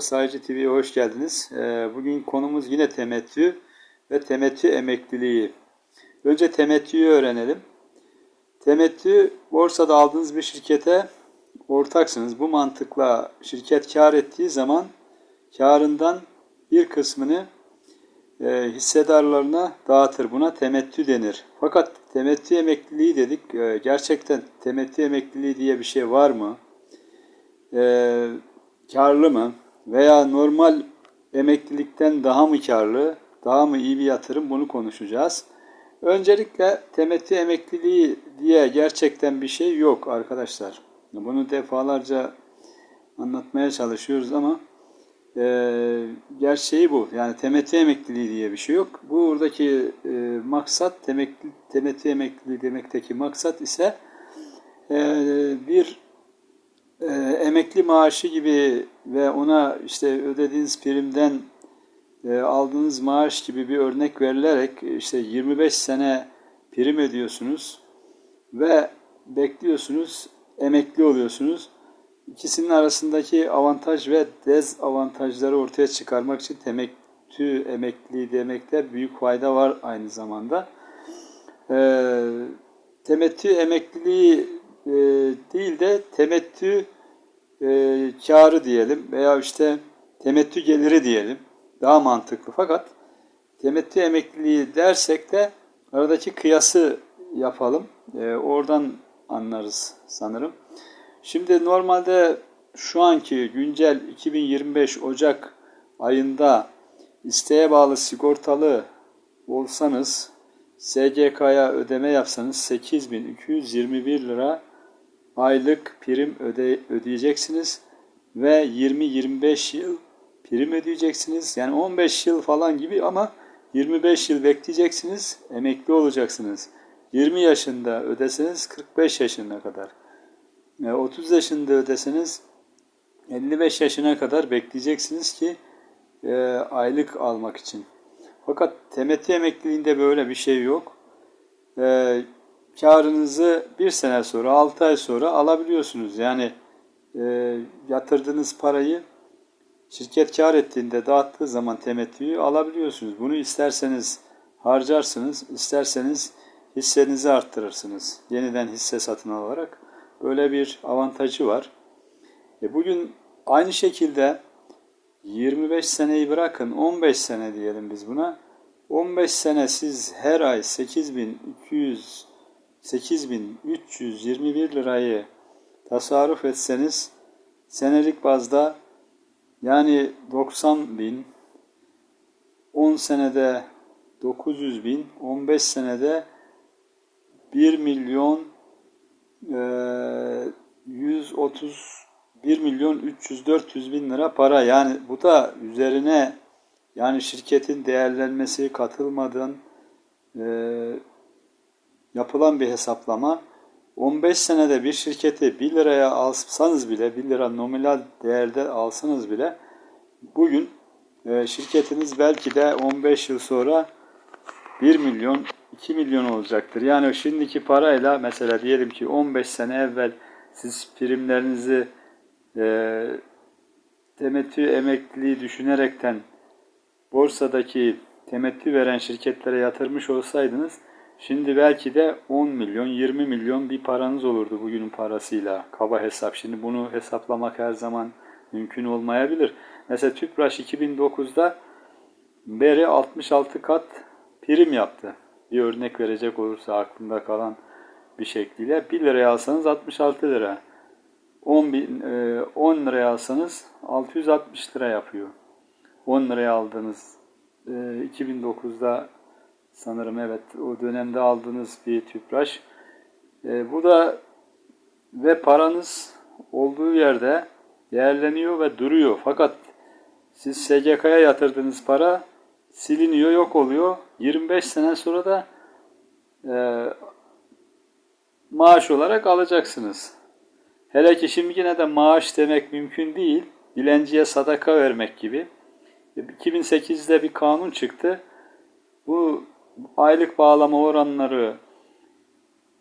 Merhaba Sayıcı TV'ye hoş geldiniz. Ee, Bugün konumuz yine temettü ve temettü emekliliği. Önce temettüyü öğrenelim. Temettü borsada aldığınız bir şirkete ortaksınız. Bu mantıkla şirket kar ettiği zaman karından bir kısmını e, hissedarlarına dağıtır. Buna temettü denir. Fakat temettü emekliliği dedik. E, gerçekten temettü emekliliği diye bir şey var mı? E, karlı mı? Veya normal emeklilikten daha mı karlı? Daha mı iyi bir yatırım? Bunu konuşacağız. Öncelikle temettü emekliliği diye gerçekten bir şey yok arkadaşlar. Bunu defalarca anlatmaya çalışıyoruz ama e, gerçeği bu. Yani temettü emekliliği diye bir şey yok. Buradaki e, maksat temekli, temettü emekliliği demekteki maksat ise e, bir e, emekli maaşı gibi ve ona işte ödediğiniz primden e, aldığınız maaş gibi bir örnek verilerek işte 25 sene prim ödüyorsunuz ve bekliyorsunuz, emekli oluyorsunuz. İkisinin arasındaki avantaj ve dezavantajları ortaya çıkarmak için temettü emekli demekte büyük fayda var aynı zamanda. E, temettü emekliliği e, değil de temettü e, karı diyelim veya işte temettü geliri diyelim. Daha mantıklı fakat temettü emekliliği dersek de aradaki kıyası yapalım. E, oradan anlarız sanırım. Şimdi normalde şu anki güncel 2025 Ocak ayında isteğe bağlı sigortalı olsanız SGK'ya ödeme yapsanız 8221 lira aylık prim öde, ödeyeceksiniz ve 20-25 yıl prim ödeyeceksiniz. Yani 15 yıl falan gibi ama 25 yıl bekleyeceksiniz, emekli olacaksınız. 20 yaşında ödeseniz 45 yaşına kadar. 30 yaşında ödeseniz 55 yaşına kadar bekleyeceksiniz ki e, aylık almak için. Fakat temettü emekliliğinde böyle bir şey yok. E, karınızı bir sene sonra, 6 ay sonra alabiliyorsunuz. Yani e, yatırdığınız parayı şirket kar ettiğinde dağıttığı zaman temettüyü alabiliyorsunuz. Bunu isterseniz harcarsınız, isterseniz hissenizi arttırırsınız. Yeniden hisse satın alarak. Böyle bir avantajı var. E bugün aynı şekilde 25 seneyi bırakın 15 sene diyelim biz buna. 15 sene siz her ay 8200 8321 lirayı tasarruf etseniz senelik bazda yani 90 bin 10 senede 900 bin 15 senede 1 milyon e, 131 milyon 300 400 bin lira para. Yani bu da üzerine yani şirketin değerlenmesi katılmadan e, yapılan bir hesaplama 15 senede bir şirketi 1 liraya alsanız bile 1 lira nominal değerde alsanız bile bugün e, şirketiniz belki de 15 yıl sonra 1 milyon 2 milyon olacaktır. Yani şimdiki parayla mesela diyelim ki 15 sene evvel siz primlerinizi e, temettü emekliliği düşünerekten borsadaki temettü veren şirketlere yatırmış olsaydınız Şimdi belki de 10 milyon, 20 milyon bir paranız olurdu bugünün parasıyla. Kaba hesap. Şimdi bunu hesaplamak her zaman mümkün olmayabilir. Mesela Tüpraş 2009'da beri 66 kat prim yaptı. Bir örnek verecek olursa aklımda kalan bir şekliyle 1 liraya alsanız 66 lira. 10, bin, 10 e, liraya alsanız 660 lira yapıyor. 10 liraya aldığınız 2009'da e, sanırım evet o dönemde aldığınız bir tüpraş. E, bu da ve paranız olduğu yerde değerleniyor ve duruyor. Fakat siz SGK'ya yatırdığınız para siliniyor, yok oluyor. 25 sene sonra da e, maaş olarak alacaksınız. Hele ki şimdi yine de maaş demek mümkün değil. Dilenciye sadaka vermek gibi. 2008'de e, bir kanun çıktı. Bu aylık bağlama oranları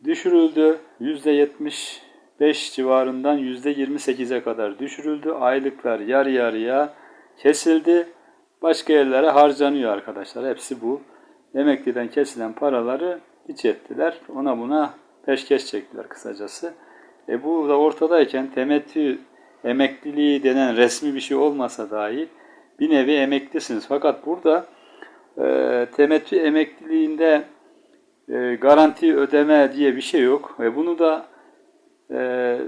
düşürüldü. %75 civarından %28'e kadar düşürüldü. Aylıklar yarı yarıya kesildi. Başka yerlere harcanıyor arkadaşlar. Hepsi bu. Emekliden kesilen paraları hiç ettiler. Ona buna peşkeş çektiler kısacası. E bu da ortadayken temettü emekliliği denen resmi bir şey olmasa dahi bir nevi emeklisiniz. Fakat burada e, temettü emekliliğinde e, garanti ödeme diye bir şey yok. Ve bunu da e,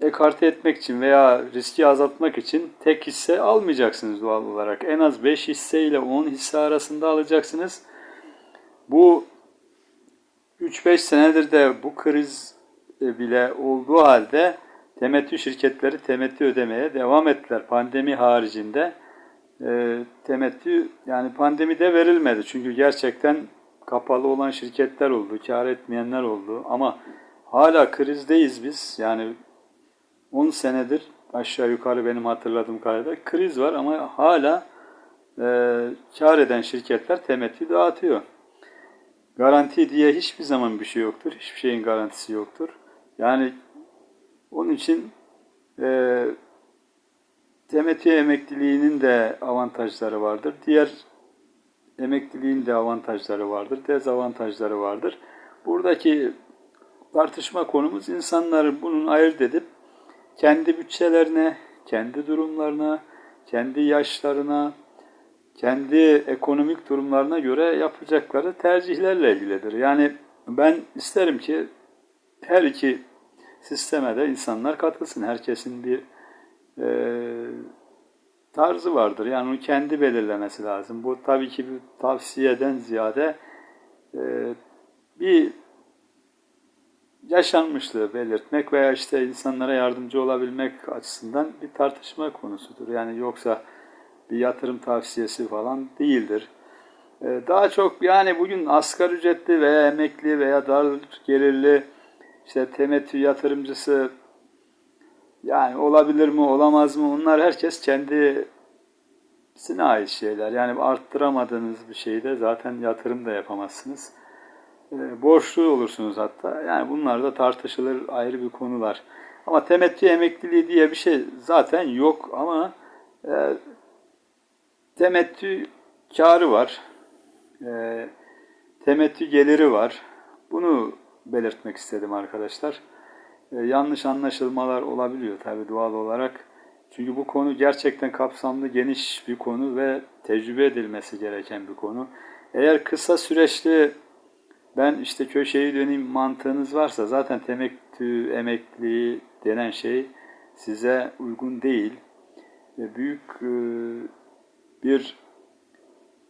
ekarte etmek için veya riski azaltmak için tek hisse almayacaksınız doğal olarak. En az 5 hisse ile 10 hisse arasında alacaksınız. Bu 3-5 senedir de bu kriz e, bile olduğu halde temettü şirketleri temettü ödemeye devam ettiler. Pandemi haricinde e, temettü yani pandemide verilmedi. Çünkü gerçekten kapalı olan şirketler oldu, kar etmeyenler oldu. Ama hala krizdeyiz biz. Yani 10 senedir aşağı yukarı benim hatırladığım kadarıyla kriz var ama hala e, kar eden şirketler temettü dağıtıyor. Garanti diye hiçbir zaman bir şey yoktur. Hiçbir şeyin garantisi yoktur. Yani onun için e, temettü emekliliğinin de avantajları vardır. Diğer emekliliğin de avantajları vardır, dezavantajları vardır. Buradaki tartışma konumuz insanların bunun ayırt edip kendi bütçelerine, kendi durumlarına, kendi yaşlarına, kendi ekonomik durumlarına göre yapacakları tercihlerle ilgilidir. Yani ben isterim ki her iki sisteme de insanlar katılsın. Herkesin bir e, tarzı vardır. Yani onu kendi belirlemesi lazım. Bu tabii ki bir tavsiyeden ziyade e, bir yaşanmışlığı belirtmek veya işte insanlara yardımcı olabilmek açısından bir tartışma konusudur. Yani yoksa bir yatırım tavsiyesi falan değildir. E, daha çok yani bugün asgari ücretli veya emekli veya dar gelirli işte temettü yatırımcısı yani olabilir mi olamaz mı onlar herkes kendi kendisine ait şeyler. Yani arttıramadığınız bir şeyde zaten yatırım da yapamazsınız. E, borçlu olursunuz hatta. Yani bunlar da tartışılır ayrı bir konular. Ama temettü emekliliği diye bir şey zaten yok ama e, temettü karı var. E, temettü geliri var. Bunu belirtmek istedim arkadaşlar. E, yanlış anlaşılmalar olabiliyor tabi doğal olarak. Çünkü bu konu gerçekten kapsamlı, geniş bir konu ve tecrübe edilmesi gereken bir konu. Eğer kısa süreçli ben işte köşeyi döneyim mantığınız varsa zaten temettü, emekli denen şey size uygun değil. Büyük e, bir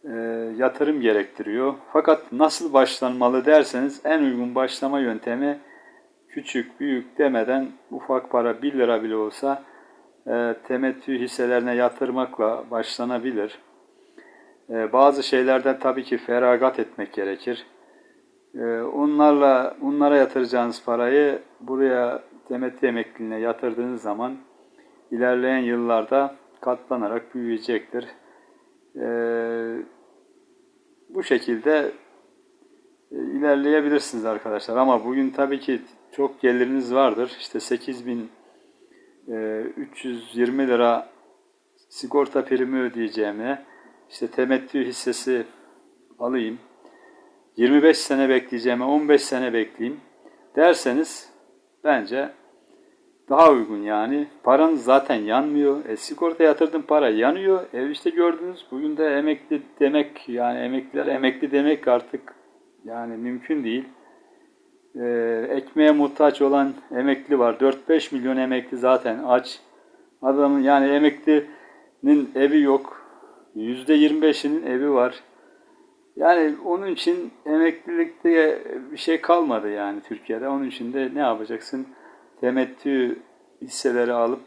e, yatırım gerektiriyor. Fakat nasıl başlanmalı derseniz en uygun başlama yöntemi küçük, büyük demeden ufak para 1 lira bile olsa e, temettü hisselerine yatırmakla başlanabilir. E, bazı şeylerden tabii ki feragat etmek gerekir. E, onlarla, onlara yatıracağınız parayı buraya temettü emekliliğine yatırdığınız zaman ilerleyen yıllarda katlanarak büyüyecektir. E, bu şekilde e, ilerleyebilirsiniz arkadaşlar. Ama bugün tabii ki çok geliriniz vardır. İşte 8000 320 ee, lira sigorta primi ödeyeceğime işte temettü hissesi alayım. 25 sene bekleyeceğime 15 sene bekleyeyim derseniz bence daha uygun yani. Paranız zaten yanmıyor. E, sigorta yatırdım para yanıyor. E işte gördünüz bugün de emekli demek yani emekliler emekli demek artık yani mümkün değil e, ekmeğe muhtaç olan emekli var. 4-5 milyon emekli zaten aç. Adamın yani emeklinin evi yok. %25'inin evi var. Yani onun için emeklilikte bir şey kalmadı yani Türkiye'de. Onun için de ne yapacaksın? Temettü hisseleri alıp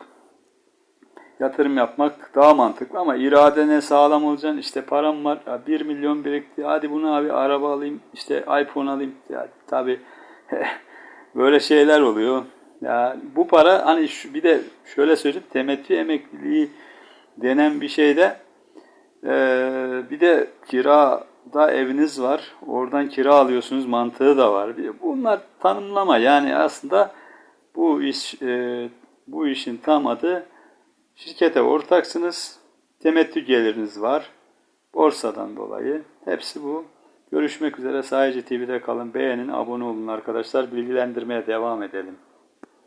yatırım yapmak daha mantıklı ama iradene sağlam olacaksın. İşte param var, 1 milyon birikti. Hadi bunu abi araba alayım, işte iPhone alayım. Ya, tabii böyle şeyler oluyor. Ya bu para hani şu, bir de şöyle söyleyeyim temettü emekliliği denen bir şeyde e, bir de kirada eviniz var. Oradan kira alıyorsunuz mantığı da var. Bunlar tanımlama yani aslında bu iş e, bu işin tam adı Şirkete ortaksınız. Temettü geliriniz var. Borsadan dolayı. Hepsi bu. Görüşmek üzere. Sadece TV'de kalın. Beğenin, abone olun arkadaşlar. Bilgilendirmeye devam edelim.